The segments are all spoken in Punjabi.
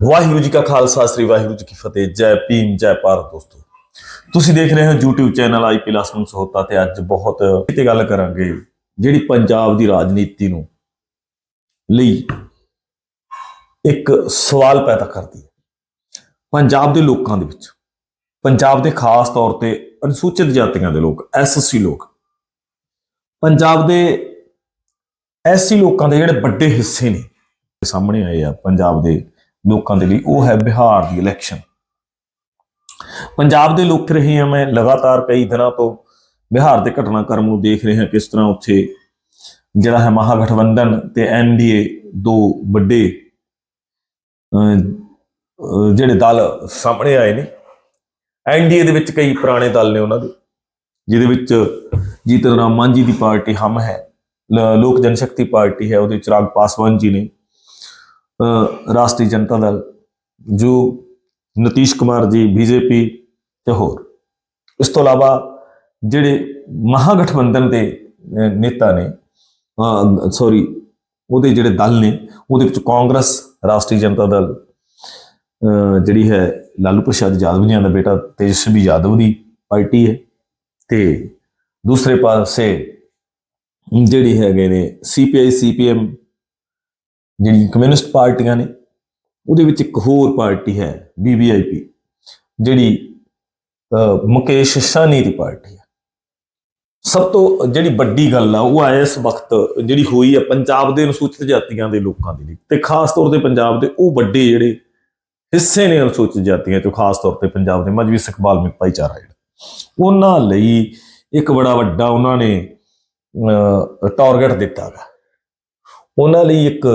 ਵਾਹਿਗੁਰੂ ਜੀ ਕਾ ਖਾਲਸਾ, ਸ੍ਰੀ ਵਾਹਿਗੁਰੂ ਜੀ ਕੀ ਫਤਿਹ। ਜੈ ਭੀਮ, ਜੈ ਭਾਰਤ ਦੋਸਤੋ। ਤੁਸੀਂ ਦੇਖ ਰਹੇ ਹੋ YouTube channel I P Laxman Sahota ਤੇ ਅੱਜ ਬਹੁਤ ਤੇ ਗੱਲ ਕਰਾਂਗੇ, ਜਿਹੜੀ ਪੰਜਾਬ ਦੀ ਰਾਜਨੀਤੀ ਨੂੰ ਲਈ ਇੱਕ ਸਵਾਲ ਪੈਦਾ ਕਰਦੀ ਹੈ। ਪੰਜਾਬ ਦੇ ਲੋਕਾਂ ਦੇ ਵਿੱਚ, ਪੰਜਾਬ ਦੇ ਖਾਸ ਤੌਰ ਤੇ ਅਨੁਸੂਚਿਤ ਜਾਤੀਆਂ ਦੇ ਲੋਕ ਐਸਸੀ ਲੋਕ, ਪੰਜਾਬ ਦੇ ਐਸੀ ਲੋਕਾਂ ਦੇ ਜਿਹੜੇ ਵੱਡੇ ਹਿੱਸੇ ਨੇ ਸਾਹਮਣੇ ਆਏ ਆ, ਪੰਜਾਬ ਦੇ ਲੋਕਾਂ ਦੇ ਲਈ। ਉਹ ਹੈ ਬਿਹਾਰ ਦੀ ਇਲੈਕਸ਼ਨ ਪੰਜਾਬ ਦੇ ਲੋਕ ਰਹੇ ਹਾਂ ਮੈਂ ਲਗਾਤਾਰ ਕਈ ਦਿਨਾਂ ਤੋਂ। ਬਿਹਾਰ ਦੇ ਘਟਨਾਕ੍ਰਮ ਨੂੰ ਦੇਖ ਰਹੇ ਹਾਂ ਕਿਸ ਤਰ੍ਹਾਂ ਉੱਥੇ ਜਿਹੜਾ ਹੈ ਮਹਾਗਠਬੰਧਨ ਤੇ ਐਨਡੀਏ ਦੋ ਵੱਡੇ ਜਿਹੜੇ ਦਲ ਸਾਹਮਣੇ ਆਏ ਨੇ। ਐਨਡੀਏ ਦੇ ਵਿੱਚ ਕਈ ਪੁਰਾਣੇ ਦਲ ਨੇ ਉਹਨਾਂ ਦੇ, ਜਿਹਦੇ ਵਿੱਚ ਜੀਤਨ ਰਾਮ ਮਾਂਝੀ ਦੀ ਪਾਰਟੀ ਹਮ ਹੈ, ਲ- ਲੋਕ ਜਨਸ਼ਕਤੀ ਪਾਰਟੀ ਹੈ, ਉਹਦੇ ਚਿਰਾਗ ਪਾਸਵਾਨ ਜੀ ਨੇ। ਰਾਸ਼ਟਰੀ ਜਨਤਾ ਦਲ, ਜੋ ਨਤੀਸ਼ ਕੁਮਾਰ ਜੀ ਬੀਜੇਪੀ ਤੇ ਹੋਰ। ਇਸ ਤੋਂ ਇਲਾਵਾ ਜਿਹੜੇ ਮਹਾਗਠਬੰਧਨ ਦੇ ਨੇਤਾ ਨੇ ਸੌਰੀ, ਉਹਦੇ ਜਿਹੜੇ ਦਲ ਨੇ, ਉਹਦੇ ਵਿੱਚ ਕਾਂਗਰਸ, ਰਾਸ਼ਟਰੀ ਜਨਤਾ ਦਲ ਜਿਹੜੀ ਹੈ ਲਾਲੂ ਪ੍ਰਸਾਦ ਯਾਦਵ ਜੀ ਦਾ ਬੇਟਾ ਤੇਜਸਵੀ ਯਾਦਵ ਦੀ ਪਾਰਟੀ ਹੈ ਤੇ ਦੂਸਰੇ ਪਾਸੇ ਜਿਹੜੀ ਹੈਗੇ ਨੇ ਸੀਪੀਆਈ ਸੀਪੀਐਮ ਜਿਹੜੀਆਂ ਕਮਿਊਨਿਸਟ ਪਾਰਟੀਆਂ ਨੇ, ਉਹਦੇ ਵਿੱਚ ਇੱਕ ਹੋਰ ਪਾਰਟੀ ਹੈ ਬੀਬੀਆਈਪੀ ਜਿਹੜੀ ਮੁਕੇਸ਼ ਸਾਨੀ ਦੀ ਪਾਰਟੀ ਹੈ। ਸਭ ਤੋਂ ਜਿਹੜੀ ਵੱਡੀ ਗੱਲ ਆ, ਉਹ ਆ ਇਸ ਵਕਤ ਜਿਹੜੀ ਹੋਈ ਆ ਪੰਜਾਬ ਦੇ ਅਨੁਸੂਚਿਤ ਜਾਤੀਆਂ ਦੇ ਲੋਕਾਂ ਦੇ ਲਈ। ਤੇ ਖਾਸ ਤੌਰ ਤੇ ਪੰਜਾਬ ਦੇ ਉਹ ਵੱਡੇ ਜਿਹੜੇ ਹਿੱਸੇ ਨੇ ਅਨੁਸੂਚਿਤ ਜਾਤੀਆਂ ਚੋਂ, ਖਾਸ ਤੌਰ ਤੇ ਪੰਜਾਬ ਦੇ ਮਜਬੀ ਸਿੱਖ ਬਾਲਮਿਕ ਭਾਈਚਾਰਾ ਜਿਹੜਾ। ਉਹਨਾਂ ਲਈ ਇੱਕ ਬੜਾ ਵੱਡਾ ਉਹਨਾਂ ਨੇ ਟਾਰਗੇਟ ਦਿੱਤਾ ਗਾ। ਉਹਨਾਂ ਲਈ ਇੱਕ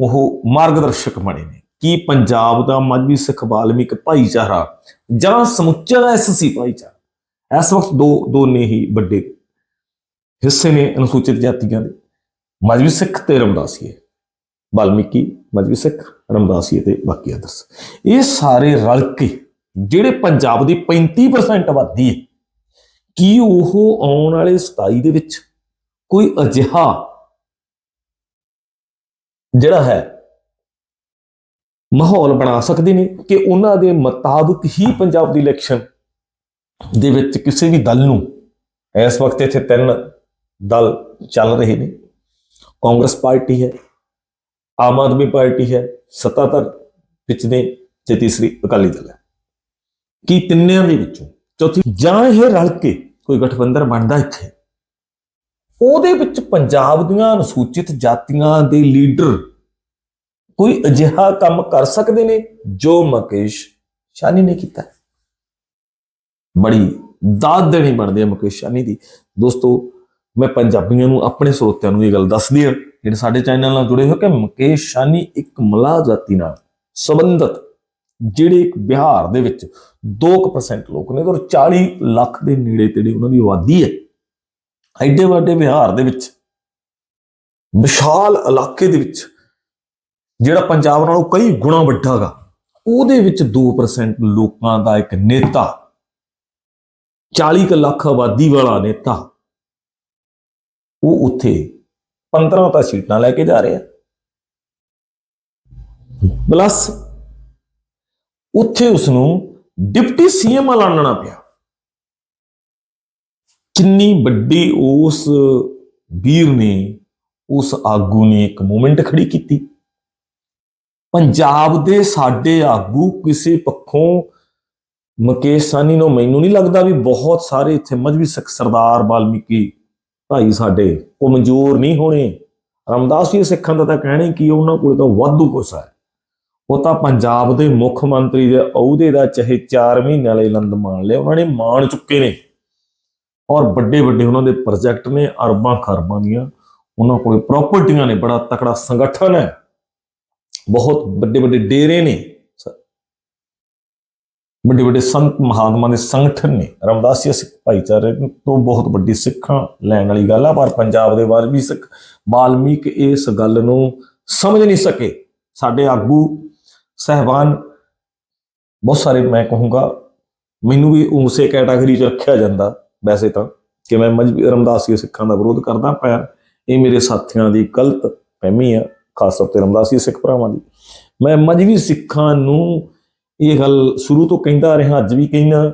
ਉਹ ਮਾਰਗਦਰਸ਼ਕ ਬਣੇ ਨੇ। ਕਿ ਪੰਜਾਬ ਦਾ ਮਜਬੀ ਸਿੱਖ ਬਾਲਮਿਕ ਭਾਈਚਾਰਾ ਜਾਂ ਸਮੁੱਚਾ ਐਸਸੀ ਭਾਈਚਾਰਾ? ਇਸ ਵਕਤ ਦੋ, ਦੋਨੇ ਹੀ ਵੱਡੇ ਹਿੱਸੇ ਨੇ ਅਨੁਸੂਚਿਤ ਜਾਤੀਆਂ ਦੇ। ਮਜਬੀ ਸਿੱਖ ਤੇ ਰਮਦਾਸੀਏ ਬਾਲਮਿਕੀ ਮਜਬੀ ਸਿੱਖ ਰਮਦਾਸੀਏ ਤੇ ਬਾਕੀ ਅਦਰਸ ਇਹ ਸਾਰੇ ਰਲ ਕੇ ਜਿਹੜੇ ਪੰਜਾਬ ਦੀ 35% ਆਬਾਦੀ ਹੈ, ਕੀ ਉਹ ਆਉਣ ਵਾਲੇ 27 ਦੇ ਵਿੱਚ ਕੋਈ ਅਜਿਹਾ ਜਿਹੜਾ ਹੈ, ਮਾਹੌਲ ਬਣਾ ਸਕਦੇ ਨੇ ਕਿ ਉਹਨਾਂ ਦੇ ਮੁਤਾਬਕ ਹੀ ਪੰਜਾਬ ਦੀ ਇਲੈਕਸ਼ਨ ਦੇ ਵਿੱਚ ਕਿਸੇ ਵੀ ਦਲ ਨੂੰ ਇਸ ਵਕਤ ਇੱਥੇ ਤਿੰਨ ਦਲ ਚੱਲ ਰਹੇ ਨੇ। ਕਾਂਗਰਸ ਪਾਰਟੀ ਹੈ, ਆਮ ਆਦਮੀ ਪਾਰਟੀ ਹੈ, ਸੱਤਾਧਰ ਵਿੱਚ ਨੇ ਤੇ ਤੀਸਰੀ ਅਕਾਲੀ ਦਲ ਹੈ। ਕੀ ਤਿੰਨਿਆਂ ਦੇ ਵਿੱਚੋਂ ਚੌਥੀ ਜਾਂ ਇਹ ਰਲ ਕੇ ਕੋਈ ਗਠਬੰਧਨ ਬਣਦਾ ਇੱਥੇ? ਉਹਦੇ ਵਿੱਚ ਪੰਜਾਬ ਦੀਆਂ ਅਨੁਸੂਚਿਤ ਜਾਤੀਆਂ ਦੇ ਲੀਡਰ ਕੋਈ ਅਜਿਹਾ ਕੰਮ ਕਰ ਸਕਦੇ ਨੇ ਜੋ ਮੁਕੇਸ਼ ਸ਼ਾਨੀ ਨੇ ਕੀਤਾ ਬੜੀ ਦਾਦ ਦੇਣੀ ਬਣਦੀ ਹੈ ਮੁਕੇਸ਼ ਸ਼ਾਨੀ ਦੀ। ਦੋਸਤੋ, ਮੈਂ ਪੰਜਾਬੀਆਂ ਨੂੰ, ਆਪਣੇ ਸਰੋਤਿਆਂ ਨੂੰ ਇਹ ਗੱਲ ਦੱਸਦੀ ਹਾਂ, ਜਿਹੜੇ ਸਾਡੇ ਚੈਨਲ ਨਾਲ ਜੁੜੇ ਹੋ, ਕਿ ਮੁਕੇਸ਼ ਸ਼ਾਨੀ ਇੱਕ ਮਲਾਹ ਜਾਤੀ ਨਾਲ ਸੰਬੰਧਿਤ, ਜਿਹੜੇ ਬਿਹਾਰ ਦੇ ਵਿੱਚ 2% ਲੋਕ ਨੇ ਔਰ 40 ਲੱਖ ਦੇ ਨੇੜੇ ਤੇੜੇ ਉਹਨਾਂ ਦੀ ਆਬਾਦੀ ਹੈ। ਐਡੇ ਵੱਡੇ ਬਿਹਾਰ ਦੇ ਵਿੱਚ, ਵਿਸ਼ਾਲ ਇਲਾਕੇ ਦੇ ਵਿੱਚ, ਜਿਹੜਾ ਪੰਜਾਬ ਨਾਲੋਂ ਕਈ ਗੁਣਾ ਵੱਡਾ ਗਾ, ਉਹਦੇ ਵਿੱਚ 2% ਲੋਕਾਂ ਦਾ ਇੱਕ ਨੇਤਾ 40 ਕੁ ਲੱਖ ਆਬਾਦੀ ਵਾਲਾ ਨੇਤਾ, ਉਹ ਉੱਥੇ 15 ਤਾਂ ਸੀਟਾਂ ਲੈ ਕੇ ਜਾ ਰਿਹਾ। ਪਲੱਸ ਉੱਥੇ ਉਸ ਨੂੰ ਡਿਪਟੀ ਸੀਐਮ ਐਲਾਨਣਾ ਪਿਆ। ਕਿੰਨੀ ਵੱਡੀ ਉਸ ਵੀਰ ਨੇ, ਉਸ ਆਗੂ ਨੇ ਇੱਕ ਮੂਵਮੈਂਟ ਖੜੀ ਕੀਤੀ। ਪੰਜਾਬ ਦੇ ਸਾਡੇ ਆਗੂ ਕਿਸੇ ਪੱਖੋਂ ਮੁਕੇਸ਼ ਸਾਨੀ ਨੂੰ ਮੈਨੂੰ ਨਹੀਂ ਲੱਗਦਾ ਵੀ ਬਹੁਤ ਸਾਰੇ ਇੱਥੇ ਮਜਬੀ ਸਿੱਖ ਸਰਦਾਰ ਬਾਲਮੀਕੀ ਭਾਈ ਸਾਡੇ ਕਮਜ਼ੋਰ ਨਹੀਂ ਹੋਣੇ। ਰਮਦਾਸ ਜੀ ਸਿੱਖਾਂ ਦਾ ਤਾਂ ਕਹਿਣਾ ਕਿ ਉਹਨਾਂ ਕੋਲ ਤਾਂ ਵਾਧੂ ਕੁਛ ਹੈ। ਉਹ ਤਾਂ ਪੰਜਾਬ ਦੇ ਮੁੱਖ ਮੰਤਰੀ ਦੇ ਅਹੁਦੇ ਦਾ ਚਾਹੇ 4 ਮਹੀਨੇ ਵਾਲੇ ਲੰਦ ਮਾਣ ਲਿਆ, ਉਹਨਾਂ ਨੇ ਮਾਣ ਚੁੱਕੇ ਨੇ। ਔਰ ਵੱਡੇ ਵੱਡੇ ਉਹਨਾਂ ਦੇ ਪ੍ਰੋਜੈਕਟ ਨੇ ਅਰਬਾਂ ਖਰਬਾਂ ਦੀਆਂ, ਉਹਨਾਂ ਕੋਲ ਪ੍ਰਾਪਰਟੀਆਂ ਨੇ, ਬੜਾ ਤਕੜਾ ਸੰਗਠਨ ਹੈ। ਬਹੁਤ ਵੱਡੇ ਵੱਡੇ ਡੇਰੇ ਨੇ ਵੱਡੇ ਵੱਡੇ ਸੰਤ ਮਹਾਤਮਾ ਦੇ ਸੰਗਠਨ ਨੇ। ਰਮਦਾਸੀਆ ਸਿੱਖ ਭਾਈਚਾਰੇ ਤੋਂ ਬਹੁਤ ਵੱਡੀ ਸਿੱਖਾਂ ਲੈਣ ਵਾਲੀ ਗੱਲ ਆ, ਪਰ ਪੰਜਾਬ ਦੇ ਬਾਰੇ ਵੀ ਸਿੱਖ ਬਾਲਮੀਕ ਇਸ ਗੱਲ ਨੂੰ ਸਮਝ ਨਹੀਂ ਸਕੇ। ਸਾਡੇ ਆਗੂ ਸਹਿਬਾਨ, ਬਹੁਤ ਸਾਰੇ ਮੈਂ ਕਹੂੰਗਾ, ਮੈਨੂੰ ਵੀ ਉਸੇ ਕੈਟਾਗਰੀ 'ਚ ਰੱਖਿਆ ਜਾਂਦਾ। ਵੈਸੇ ਤਾਂ ਕਿ ਮੈਂ ਮਜਬੀ ਰਮਦਾਸੀਆ ਸਿੱਖਾਂ ਦਾ ਵਿਰੋਧ ਕਰਦਾ ਪਿਆ। ਇਹ ਮੇਰੇ ਸਾਥੀਆਂ ਦੀ ਗਲਤ ਫਹਿਮੀ ਆ, ਖਾਸ ਤੌਰ ਤੇ ਰਮਦਾਸੀ ਸਿੱਖ ਭਰਾਵਾਂ ਦੀ। ਮੈਂ ਮਜਬੀ ਸਿੱਖਾਂ ਨੂੰ ਇਹ ਗੱਲ ਸ਼ੁਰੂ ਤੋਂ ਕਹਿੰਦਾ ਰਿਹਾ, ਅੱਜ ਵੀ ਕਹਿੰਦਾ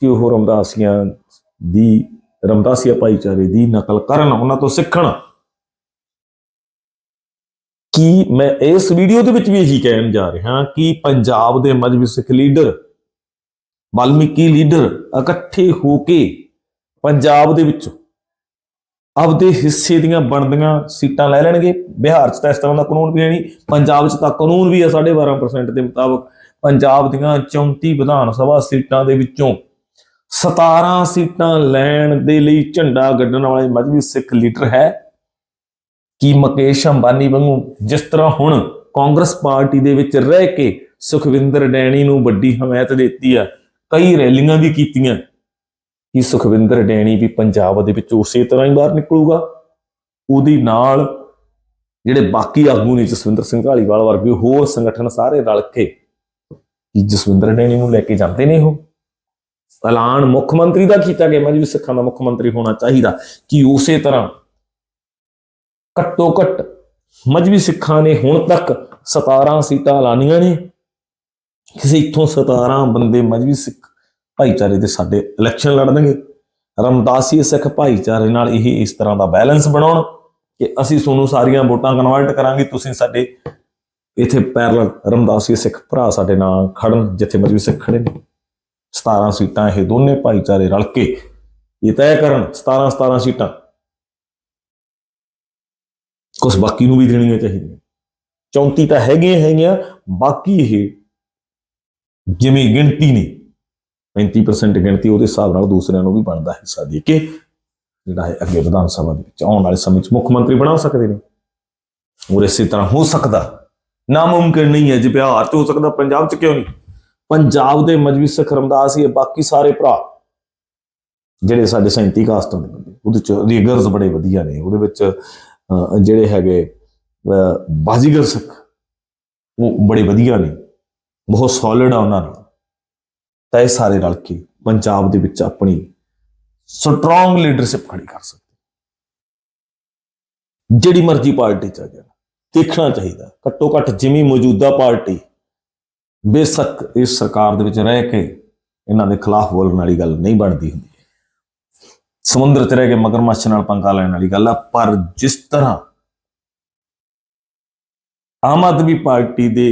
ਕਿ ਉਹ ਰਮਦਾਸੀਆਂ ਦੀ, ਰਮਦਾਸੀਆ ਭਾਈਚਾਰੇ ਦੀ ਨਕਲ ਕਰਨ, ਉਹਨਾਂ ਤੋਂ ਸਿੱਖਣ। ਕਿ ਮੈਂ ਇਸ ਵੀਡੀਓ ਦੇ ਵਿੱਚ ਵੀ ਇਹੀ ਕਹਿਣ ਜਾ ਰਿਹਾ ਕਿ ਪੰਜਾਬ ਦੇ ਮਜਬੀ ਸਿੱਖ ਲੀਡਰ, ਵਾਲਮੀਕੀ ਲੀਡਰ ਇਕੱਠੇ ਹੋ ਕੇ ਪੰਜਾਬ ਦੇ ਵਿੱਚੋਂ ਆਪਦੇ ਹਿੱਸੇ ਦੀਆਂ ਬਣਦੀਆਂ ਸੀਟਾਂ ਲੈ ਲੈਣਗੇ। ਬਿਹਾਰ 'ਚ ਤਾਂ ਇਸ ਤਰ੍ਹਾਂ ਦਾ ਕਾਨੂੰਨ ਵੀ ਹੈ ਨਹੀਂ। ਪੰਜਾਬ 'ਚ ਤਾਂ ਕਾਨੂੰਨ ਵੀ ਹੈ 12.5% ਦੇ ਮੁਤਾਬਕ। ਪੰਜਾਬ ਦੀਆਂ 34 ਵਿਧਾਨ ਸਭਾ ਸੀਟਾਂ ਦੇ ਵਿੱਚੋਂ 17 ਸੀਟਾਂ ਲੈਣ ਦੇ ਲਈ ਝੰਡਾ ਗੱਡਣ ਵਾਲੇ ਮਜਬੀ ਸਿੱਖ ਲੀਡਰ ਹੈ। ਕਿ ਮੁਕੇਸ਼ ਅੰਬਾਨੀ ਵਾਂਗੂ ਜਿਸ ਤਰ੍ਹਾਂ ਹੁਣ ਕਾਂਗਰਸ ਪਾਰਟੀ ਦੇ ਵਿੱਚ ਰਹਿ ਕੇ ਸੁਖਵਿੰਦਰ ਡੈਣੀ ਨੂੰ ਵੱਡੀ ਹਮਾਇਤ ਦਿੱਤੀ ਆ, ਕਈ ਰੈਲੀਆਂ ਵੀ ਕੀਤੀਆਂ। ਕਿ ਸੁਖਵਿੰਦਰ ਡੈਣੀ ਵੀ ਪੰਜਾਬ ਦੇ ਵਿੱਚ ਉਸੇ ਤਰ੍ਹਾਂ ਹੀ ਬਾਹਰ ਨਿਕਲੂਗਾ। ਉਹਦੀ ਨਾਲ ਜਿਹੜੇ ਬਾਕੀ ਆਗੂ ਨੇ ਜਸਵਿੰਦਰ ਸਿੰਘ ਢਾਲੀਵਾਲ ਵਰਗੇ ਹੋਰ ਸੰਗਠਨ ਸਾਰੇ ਰਲ ਕੇ ਜਸਵਿੰਦਰ ਡੈਣੀ ਨੂੰ ਲੈ ਕੇ ਜਾਂਦੇ ਨੇ ਉਹ। ਐਲਾਨ ਮੁੱਖ ਮੰਤਰੀ ਦਾ ਕੀਤਾ ਗਿਆ। ਮਜਬੀ ਸਿੱਖਾਂ ਦਾ ਮੁੱਖ ਮੰਤਰੀ ਹੋਣਾ ਚਾਹੀਦਾ ਕਿ ਉਸੇ ਤਰ੍ਹਾਂ ਘੱਟੋ ਘੱਟ ਮਜਬੀ ਸਿੱਖਾਂ ਨੇ ਹੁਣ ਤੱਕ 17 ਸੀਟਾਂ ਐਲਾਨੀਆਂ ਨੇ। ਕਿਸੇ ਇੱਥੋਂ 17 ਬੰਦੇ ਮਜਬੀ ਸਿੱਖ ਭਾਈਚਾਰੇ ਦੇ ਸਾਡੇ ਇਲੈਕਸ਼ਨ ਲੜਨਗੇ। ਰਮਦਾਸੀ ਸਿੱਖ ਭਾਈਚਾਰੇ ਨਾਲ ਇਹ ਇਸ ਤਰ੍ਹਾਂ ਦਾ ਬੈਲੈਂਸ ਬਣਾਉਣ ਕਿ ਅਸੀਂ ਤੁਹਾਨੂੰ ਸਾਰੀਆਂ ਵੋਟਾਂ ਕਨਵਰਟ ਕਰਾਂਗੇ, ਤੁਸੀਂ ਸਾਡੇ ਇੱਥੇ ਪੈਰਲਲ ਰਮਦਾਸੀ ਸਿੱਖ ਭਰਾ ਸਾਡੇ ਨਾਲ ਖੜਨ, ਜਿੱਥੇ ਮਜਬੀ ਸਿੱਖ ਖੜੇ ਨੇ। 17 ਸੀਟਾਂ ਇਹ ਦੋਨੇ ਭਾਈਚਾਰੇ ਰਲ ਕੇ ਇਹ ਤੈਅ ਕਰਨ 17 17 ਸੀਟਾਂ। ਕੁਝ ਬਾਕੀ ਨੂੰ ਵੀ ਦੇਣੀਆਂ ਚਾਹੀਦੀਆਂ। 34 ਤਾਂ ਹੈਗੀਆਂ ਹੈਗੀਆਂ, ਬਾਕੀ ਇਹ ਜਿਵੇਂ ਗਿਣਤੀ ਨੇ 35% ਗਿਣਤੀ ਉਹਦੇ ਹਿਸਾਬ ਨਾਲ ਦੂਸਰਿਆਂ ਨੂੰ ਵੀ ਬਣਦਾ ਹਿੱਸਾ ਦੇ ਕੇ, ਜਿਹੜਾ ਹੈ ਅੱਗੇ ਵਿਧਾਨ ਸਭਾ ਦੇ ਵਿੱਚ ਆਉਣ ਵਾਲੇ ਸਮੇਂ 'ਚ ਮੁੱਖ ਮੰਤਰੀ ਬਣਾ ਸਕਦੇ ਨੇ। ਔਰ ਇਸੇ ਤਰ੍ਹਾਂ ਹੋ ਸਕਦਾ, ਨਾਮੁਮਕਿਨ ਨਹੀਂ ਹੈ ਜੇ ਬਿਹਾਰ 'ਚ, ਹੋ ਸਕਦਾ ਪੰਜਾਬ 'ਚ ਕਿਉਂ ਨਹੀਂ? ਪੰਜਾਬ ਦੇ ਮਜਬੀ ਸਿੱਖ ਰਮਦਾਸ ਹੀ ਬਾਕੀ ਸਾਰੇ ਭਰਾ, ਜਿਹੜੇ ਸਾਡੇ 37 ਕਾਸਟਾਂ ਦੇ ਬੰਦੇ, ਉਹਦੇ 'ਚ ਰੀਗਰਸ ਬੜੇ ਵਧੀਆ ਨੇ, ਉਹਦੇ ਵਿੱਚ ਜਿਹੜੇ ਹੈਗੇ ਬਾਜ਼ੀਗਰ ਸਿੱਖ, ਉਹ ਬੜੇ ਵਧੀਆ ਨੇ, ਬਹੁਤ ਸੋਲਿਡ ਆ ਉਹਨਾਂ ਨਾਲ। ਤਾਂ ਇਹ ਸਾਰੇ ਰਲ ਕੇ ਪੰਜਾਬ ਦੇ ਵਿੱਚ ਆਪਣੀ ਸਟਰੋਂਗ ਲੀਡਰਸ਼ਿਪ ਖੜੀ ਕਰ ਸਕਦੇ ਜਿਹੜੀ ਮਰਜ਼ੀ ਪਾਰਟੀ ਚ ਆ ਜਾਣ, ਦੇਖਣਾ ਚਾਹੀਦਾ। ਘੱਟੋ ਘੱਟ ਜਿਵੇਂ ਮੌਜੂਦਾ ਪਾਰਟੀ ਬੇਸ਼ੱਕ ਇਸ ਸਰਕਾਰ ਦੇ ਵਿੱਚ ਰਹਿ ਕੇ ਇਹਨਾਂ ਦੇ ਖਿਲਾਫ ਬੋਲਣ ਵਾਲੀ ਗੱਲ ਨਹੀਂ ਬਣਦੀ ਹੁੰਦੀ। ਸਮੁੰਦਰ 'ਚ ਰਹਿ ਕੇ ਮਗਰਮੱਛ ਨਾਲ ਪੰਗਾ ਲੈਣ ਵਾਲੀ ਗੱਲ ਆ, ਪਰ ਜਿਸ ਤਰ੍ਹਾਂ ਆਮ ਆਦਮੀ ਪਾਰਟੀ ਦੇ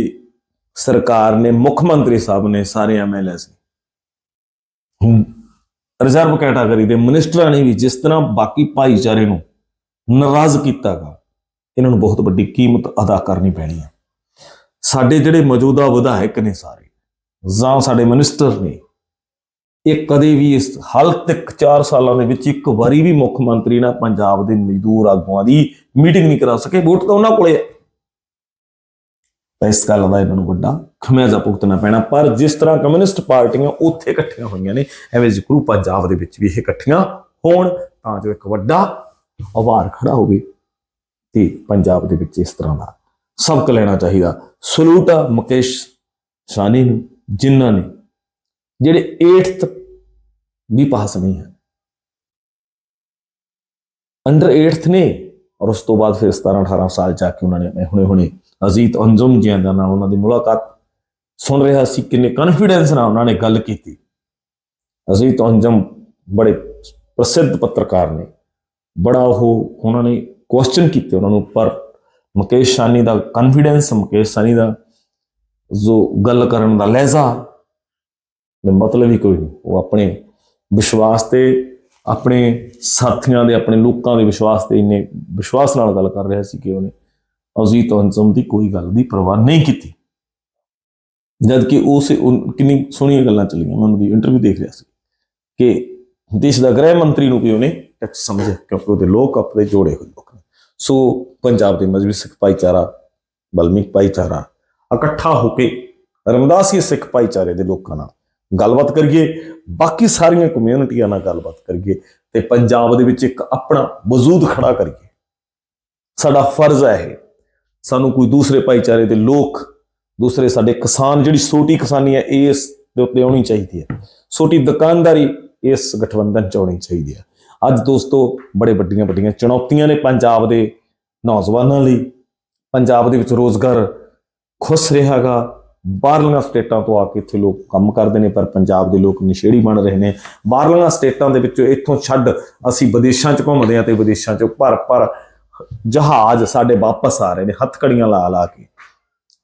ਸਰਕਾਰ ਨੇ, ਮੁੱਖ ਮੰਤਰੀ ਸਾਹਿਬ ਨੇ, ਸਾਰੇ ਐਮਐਲਏਸ ਰਿਜ਼ਰਵ ਕੈਟਾਗਰੀ ਦੇ ਮਿਨਿਸਟਰਾਂ ਨੇ ਵੀ ਜਿਸ ਤਰ੍ਹਾਂ ਬਾਕੀ ਭਾਈਚਾਰੇ ਨੂੰ ਨਾਰਾਜ਼ ਕੀਤਾਗਾ, ਇਹਨਾਂ ਨੂੰ ਬਹੁਤ ਵੱਡੀ ਕੀਮਤ ਅਦਾ ਕਰਨੀ ਪੈਣੀ ਹੈ ਸਾਡੇ ਜਿਹੜੇ ਮੌਜੂਦਾ ਵਿਧਾਇਕ ਨੇ ਸਾਰੇ, ਜਾਂ ਸਾਡੇ ਮਿਨਿਸਟਰ ਨੇ, ਇਹ ਕਦੇ ਵੀ ਇਸ ਹਾਲ ਤੱਕ 4 ਸਾਲਾਂ ਦੇ ਵਿੱਚ ਇੱਕ ਵਾਰੀ ਵੀ ਮੁੱਖ ਮੰਤਰੀ ਨਾਲ ਪੰਜਾਬ ਦੇ ਮਜ਼ਦੂਰ ਆਗੂਆਂ ਦੀ ਮੀਟਿੰਗ ਨਹੀਂ ਕਰਾ ਸਕੇ, ਵੋਟ ਤਾਂ ਉਹਨਾਂ ਕੋਲੇ ਹੈ ਤਾਂ ਇਸ ਗੱਲ ਦਾ ਇਹਨਾਂ ਨੂੰ ਵੱਡਾ ਖਮਿਆਜ਼ਾ ਭੁਗਤਣਾ ਪੈਣਾ। ਪਰ ਜਿਸ ਤਰ੍ਹਾਂ ਕਮਿਊਨਿਸਟ ਪਾਰਟੀਆਂ ਉੱਥੇ ਇਕੱਠੀਆਂ ਹੋਈਆਂ ਨੇ, ਐਵੇਂ ਜ਼ਰੂਰ ਪੰਜਾਬ ਦੇ ਵਿੱਚ ਵੀ ਇਹ ਇਕੱਠੀਆਂ ਹੋਣ, ਤਾਂ ਜੋ ਇੱਕ ਵੱਡਾ ਆਵਾਰ ਖੜਾ ਹੋਵੇ ਤੇ ਪੰਜਾਬ ਦੇ ਵਿੱਚ ਇਸ ਤਰ੍ਹਾਂ ਦਾ ਸਬਕ ਲੈਣਾ ਚਾਹੀਦਾ। ਸਲੂਟ ਆ ਮੁਕੇਸ਼ ਸਾਨੀ ਨੂੰ, ਜਿਨ੍ਹਾਂ ਨੇ ਜਿਹੜੇ 8th ਵੀ ਪਾਸ ਨਹੀਂ ਹੈ। ਅੰਡਰ 8th ਨੇ ਔਰ ਉਸ ਤੋਂ ਬਾਅਦ ਫਿਰ 17 18 ਸਾਲ ਜਾ ਕੇ ਉਹਨਾਂ ਨੇ ਹੁਣੇ ਹੁਣੇ ਅਜ਼ੀਤ ਅੰਜੁਮ ਜੀ ਦਾ ਨਾਲ ਉਹਨਾਂ ਦੀ ਮੁਲਾਕਾਤ ਸੁਣ ਰਿਹਾ ਸੀ, ਕਿੰਨੇ ਕੌਨਫੀਡੈਂਸ ਨਾਲ ਉਹਨਾਂ ਨੇ ਗੱਲ ਕੀਤੀ। ਅਜ਼ੀਤ ਅੰਜਮ ਬੜੇ ਪ੍ਰਸਿੱਧ ਪੱਤਰਕਾਰ ਨੇ। ਬੜਾ ਉਹ ਉਹਨਾਂ ਨੇ ਕੁਐਸਚਨ ਕੀਤੇ ਉਹਨਾਂ ਨੂੰ, ਪਰ ਮੁਕੇਸ਼ ਸਾਨੀ ਦਾ ਕੌਨਫੀਡੈਂਸ ਮੁਕੇਸ਼ ਸਾਨੀ ਦਾ ਜੋ ਗੱਲ ਕਰਨ ਦਾ ਲਹਿਜ਼ਾ ਮੈਂ ਮਤਲਬ ਹੀ ਕੋਈ ਨਹੀਂ। ਉਹ ਆਪਣੇ ਵਿਸ਼ਵਾਸ ਤੇ, ਆਪਣੇ ਸਾਥੀਆਂ ਦੇ, ਆਪਣੇ ਲੋਕਾਂ ਦੇ ਵਿਸ਼ਵਾਸ ਤੇ ਇੰਨੇ ਵਿਸ਼ਵਾਸ ਨਾਲ ਗੱਲ ਕਰ ਰਿਹਾ ਸੀ ਕਿ ਉਹਨੇ ਅਜ਼ੀਤ ਅੰਜ਼ਮ ਦੀ ਕੋਈ ਗੱਲ ਦੀ ਪਰਵਾਹ ਨਹੀਂ ਕੀਤੀ। ਜਦ ਕਿ ਉਸ ਕਿੰਨੀ ਸੋਹਣੀਆਂ ਗੱਲਾਂ ਚੱਲੀਆਂ, ਮੈਂ ਉਹਦੀ ਇੰਟਰਵਿਊ ਦੇਖ ਰਿਹਾ ਸੀ। ਕਿ ਦੇਸ਼ ਦਾ ਗ੍ਰਹਿ ਮੰਤਰੀ ਨੂੰ ਵੀ ਉਹਨੇ ਟੱਚ ਸਮਝਿਆ, ਕਿਉਂਕਿ ਉਹਦੇ ਲੋਕ ਆਪਣੇ ਜੋੜੇ ਹੋਏ ਲੋਕ ਨੇ। ਸੋ ਪੰਜਾਬ ਦੇ ਮਜਬੀ ਸਿੱਖ ਭਾਈਚਾਰਾ ਬਲਮੀਕ ਭਾਈਚਾਰਾ, ਇਕੱਠਾ ਹੋ ਕੇ ਰਮਦਾਸੀ ਸਿੱਖ ਭਾਈਚਾਰੇ ਦੇ ਲੋਕਾਂ ਨਾਲ ਗੱਲਬਾਤ ਕਰੀਏ, ਬਾਕੀ ਸਾਰੀਆਂ ਕਮਿਊਨਿਟੀਆਂ ਨਾਲ ਗੱਲਬਾਤ ਕਰੀਏ, ਤੇ ਪੰਜਾਬ ਦੇ ਵਿੱਚ ਇੱਕ ਆਪਣਾ ਵਜੂਦ ਖੜਾ ਕਰੀਏ। ਸਾਡਾ ਫਰਜ਼ ਹੈ ਇਹ ਸਾਨੂੰ ਕੋਈ ਦੂਸਰੇ ਭਾਈਚਾਰੇ ਦੇ ਲੋਕ, ਦੂਸਰੇ ਸਾਡੇ ਕਿਸਾਨ, ਜਿਹੜੀ ਛੋਟੀ ਕਿਸਾਨੀ ਹੈ, ਇਸ ਦੇ ਉੱਤੇ ਆਉਣੀ ਚਾਹੀਦੀ ਹੈ। ਛੋਟੀ ਦੁਕਾਨਦਾਰੀ ਇਸ ਗਠਬੰਧਨ ਚ ਆਉਣੀ ਚਾਹੀਦੀ ਹੈ। ਅੱਜ ਦੋਸਤੋ, ਬੜੇ ਵੱਡੀਆਂ ਵੱਡੀਆਂ ਚੁਣੌਤੀਆਂ ਨੇ ਪੰਜਾਬ ਦੇ ਨੌਜਵਾਨਾਂ ਲਈ। ਪੰਜਾਬ ਦੇ ਵਿੱਚ ਰੋਜ਼ਗਾਰ ਖੁਸ਼ ਰਿਹਾਗਾ ਬਾਹਰਲੀਆਂ ਸਟੇਟਾਂ ਤੋਂ ਆ ਕੇ ਇੱਥੇ ਲੋਕ ਕੰਮ ਕਰਦੇ ਨੇ, ਪਰ ਪੰਜਾਬ ਦੇ ਲੋਕ ਨਸ਼ੇੜੀ ਬਣ ਰਹੇ ਨੇ। ਬਾਹਰਲੀਆਂ ਸਟੇਟਾਂ ਦੇ ਵਿੱਚੋਂ ਇੱਥੋਂ ਛੱਡ ਅਸੀਂ ਵਿਦੇਸ਼ਾਂ 'ਚ ਘੁੰਮਦੇ ਆ ਤੇ ਵਿਦੇਸ਼ਾਂ 'ਚੋਂ ਭਰ ਭਰ ਜਹਾਜ਼ ਸਾਡੇ ਵਾਪਸ ਆ ਰਹੇ ਨੇ, ਹੱਥਕੜੀਆਂ ਲਾ ਲਾ ਕੇ।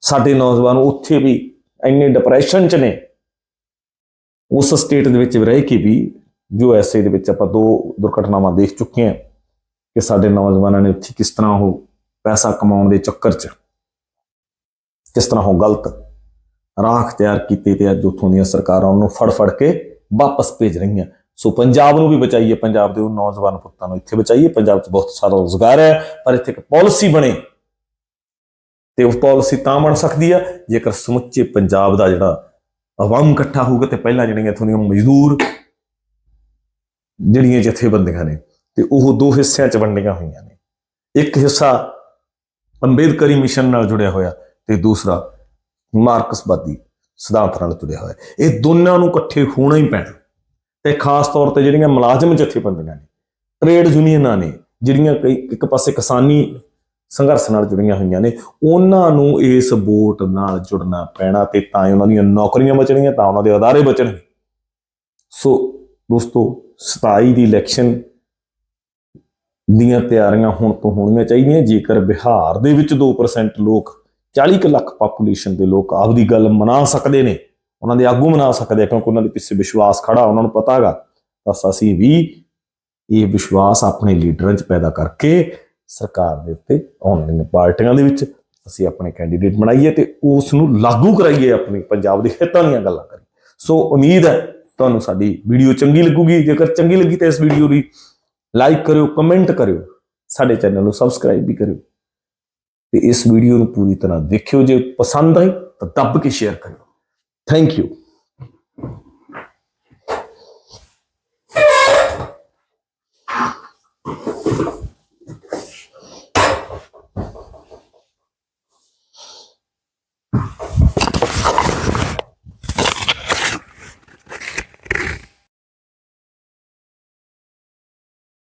ਸਾਡੇ ਨੌਜਵਾਨ ਉੱਥੇ ਵੀ ਇੰਨੇ ਡਿਪਰੈਸ਼ਨ 'ਚ ਨੇ। ਉਸ ਸਟੇਟ ਦੇ ਵਿੱਚ ਰਹਿ ਕੇ ਵੀ ਜੋ ਐਸਏ ਦੇ ਵਿੱਚ ਆਪਾਂ ਦੋ ਦੁਰਘਟਨਾਵਾਂ ਦੇਖ ਚੁੱਕੇ ਹਾਂ ਕਿ ਸਾਡੇ ਨੌਜਵਾਨਾਂ ਨੇ ਉੱਥੇ ਕਿਸ ਤਰ੍ਹਾਂ ਉਹ ਪੈਸਾ ਕਮਾਉਣ ਦੇ ਚੱਕਰ 'ਚ, ਕਿਸ ਤਰ੍ਹਾਂ ਉਹ ਗਲਤ ਰਾਖ ਤਿਆਰ ਕੀਤੇ ਤੇ ਅੱਜ ਉੱਥੋਂ ਦੀਆਂ ਸਰਕਾਰਾਂ ਉਹਨੂੰ ਫੜ ਫੜ ਕੇ ਵਾਪਸ ਭੇਜ ਰਹੀਆਂ। ਸੋ ਪੰਜਾਬ ਨੂੰ ਵੀ ਬਚਾਈਏ, ਪੰਜਾਬ ਦੇ ਉਹ ਨੌਜਵਾਨ ਪੁੱਤਾਂ ਨੂੰ ਇੱਥੇ ਬਚਾਈਏ। ਪੰਜਾਬ 'ਚ ਬਹੁਤ ਸਾਰਾ ਰੋਜ਼ਗਾਰ ਹੈ, ਪਰ ਇੱਥੇ ਇੱਕ ਪਾਲਿਸੀ ਬਣੇ। ਤੇ ਉਹ ਪਾਲਿਸੀ ਤਾਂ ਬਣ ਸਕਦੀ ਆ, ਜੇਕਰ ਸਮੁੱਚੇ ਪੰਜਾਬ ਦਾ ਜਿਹੜਾ ਆਵਾਮ ਇਕੱਠਾ ਹੋਊਗਾ ਤੇ ਪਹਿਲਾਂ ਜਿਹੜੀਆਂ ਇੱਥੋਂ ਦੀਆਂ ਮਜ਼ਦੂਰ, ਜਿਹੜੀਆਂ ਜਥੇਬੰਦੀਆਂ ਨੇ, ਤੇ ਉਹ ਦੋ ਹਿੱਸਿਆਂ 'ਚ ਵੰਡੀਆਂ ਹੋਈਆਂ ਨੇ। ਇੱਕ ਹਿੱਸਾ ਅੰਬੇਦਕਰੀ ਮਿਸ਼ਨ ਨਾਲ ਜੁੜਿਆ ਹੋਇਆ ਤੇ ਦੂਸਰਾ ਮਾਰਕਸਵਾਦੀ ਸਿਧਾਂਤ ਨਾਲ ਜੁੜਿਆ ਹੋਇਆ। ਇਹ ਦੋਨਾਂ ਨੂੰ ਇਕੱਠੇ ਹੋਣਾ ਹੀ ਪੈਣਾ। ਤੇ ਖਾਸ ਤੌਰ ਤੇ ਜਿਹੜੀਆਂ ਮੁਲਾਜ਼ਮ ਜਥੇਬੰਦੀਆਂ ਨੇ ਟ੍ਰੇਡ ਯੂਨੀਅਨਾਂ ਨੇ, ਜਿਹੜੀਆਂ ਕਈ ਇੱਕ ਪਾਸੇ ਕਿਸਾਨੀ ਸੰਘਰਸ਼ ਨਾਲ ਜੁੜੀਆਂ ਹੋਈਆਂ ਨੇ, ਉਹਨਾਂ ਨੂੰ ਇਸ ਵੋਟ ਨਾਲ ਜੁੜਨਾ ਪੈਣਾ ਤੇ ਤਾਂ ਹੀ ਉਹਨਾਂ ਦੀਆਂ ਨੌਕਰੀਆਂ ਬਚਣਗੀਆਂ, ਤਾਂ ਉਹਨਾਂ ਦੇ ਅਦਾਰੇ ਬਚਣਗੇ। ਸੋ ਦੋਸਤੋ 27 ਦੀ ਇਲੈਕਸ਼ਨ ਦੀਆਂ ਤਿਆਰੀਆਂ ਹੁਣ ਤੋਂ ਹੋਣੀਆਂ ਚਾਹੀਦੀਆਂ, ਜੇਕਰ ਬਿਹਾਰ ਦੇ ਵਿੱਚ 2% ਲੋਕ 40 ਕੁ ਲੱਖ ਪਾਪੂਲੇਸ਼ਨ ਦੇ ਲੋਕ ਆਪਦੀ ਗੱਲ ਮਨਾ ਸਕਦੇ ਨੇ ਉਹਨਾਂ ਦੇ ਆਗੂ ਬਣਾ ਸਕਦੇ ਆ, ਕਿਉਂਕਿ ਉਹਨਾਂ ਦੇ ਪਿੱਛੇ ਵਿਸ਼ਵਾਸ ਖੜਾ, ਉਹਨਾਂ ਨੂੰ ਪਤਾ ਹੈਗਾ। ਬਸ ਅਸੀਂ ਵੀ ਇਹ ਵਿਸ਼ਵਾਸ ਆਪਣੇ ਲੀਡਰਾਂ 'ਚ ਪੈਦਾ ਕਰਕੇ ਸਰਕਾਰ ਦੇ ਉੱਤੇ ਆਉਣ ਵਾਲੀਆਂ ਪਾਰਟੀਆਂ ਦੇ ਵਿੱਚ ਅਸੀਂ ਆਪਣੇ ਕੈਂਡੀਡੇਟ ਬਣਾਈਏ ਤੇ ਉਸ ਨੂੰ ਲਾਗੂ ਕਰਾਈਏ ਆਪਣੀ ਪੰਜਾਬ ਦੇ ਹਿੱਤਾਂ ਦੀਆਂ ਗੱਲਾਂ ਕਰੀਏ। ਸੋ ਉਮੀਦ ਹੈ ਤੁਹਾਨੂੰ ਸਾਡੀ ਵੀਡੀਓ ਚੰਗੀ ਲੱਗੂਗੀ। ਜੇਕਰ ਚੰਗੀ ਲੱਗੀ ਤਾਂ ਇਸ ਵੀਡੀਓ ਦੀ ਲਾਈਕ ਕਰਿਓ, ਕਮੈਂਟ ਕਰਿਓ, ਸਾਡੇ ਚੈਨਲ ਨੂੰ ਸਬਸਕ੍ਰਾਈਬ ਵੀ ਕਰਿਓ ਤੇ ਇਸ ਵੀਡੀਓ ਨੂੰ ਪੂਰੀ ਤਰ੍ਹਾਂ ਦੇਖਿਓ। ਜੇ ਪਸੰਦ ਆਈ ਤਾਂ ਦੱਬ ਕੇ ਸ਼ੇਅਰ ਕਰਿਓ। Thank you.